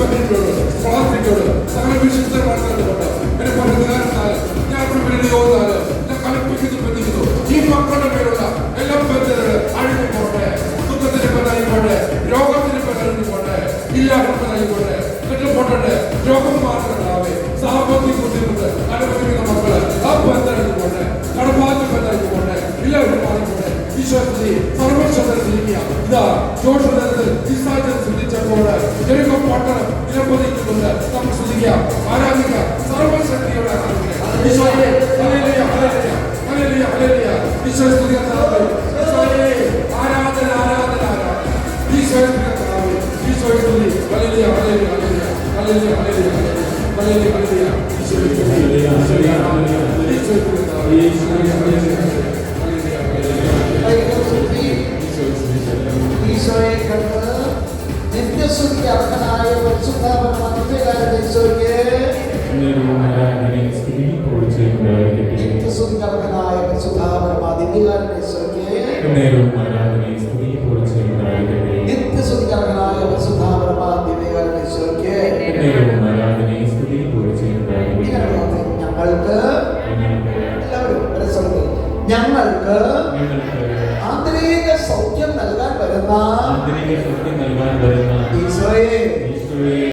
സ്പെല്ലിനോട് പ്ലാസ്റ്റിക്കോട് സകല വിശുദ്ധമായിട്ടുകൊണ്ട് എന്നെ പറയുന്നതിനാൽ ഞാൻ പിന്നീട് യോഗ്യതാണ് ഞാൻ കൽപ്പിക്കുന്നു ബന്ധിക്കുന്നു ഈ മക്കളുടെ മേലുള്ള എല്ലാ ബന്ധനങ്ങൾ അഴിഞ്ഞു പോട്ടെ ദുഃഖത്തിന് ബന്ധമായിക്കൊണ്ട് രോഗത്തിന് ബന്ധമായിക്കൊണ്ട് ഇല്ലായ്മ കെട്ടിപ്പോട്ടെ രോഗം മാത്രമല്ലാതെ സാമ്പത്തിക ബുദ്ധിമുട്ട് അനുഭവിക്കുന്ന മക്കൾ ആ ബന്ധമായിക്കൊണ്ട് കടബാധ്യ ബന്ധമായിക്കൊണ്ട് എല്ലാവരും മാറിക്കോട്ടെ ഈശ്വരത്തിൽ സർവശക്തരിക്കുക ഇതാ ജോഷത്തിൽ ഇസാജൻ ശ്രദ്ധിച്ചപ്പോൾ ജനക പട്ടണം നിലംപതിക്കുന്നുണ്ട് നമുക്ക് ശ്രദ്ധിക്കാം. ആരാധിക്കാം. സർവശക്തിയുടെ ആരാധന ആരാധന ആരാധന. ഈശോയെ ഞങ്ങൾക്ക് ആന്തരിക സൗഖ്യം നൽകാൻ വരുന്ന ഈശോയെ. three.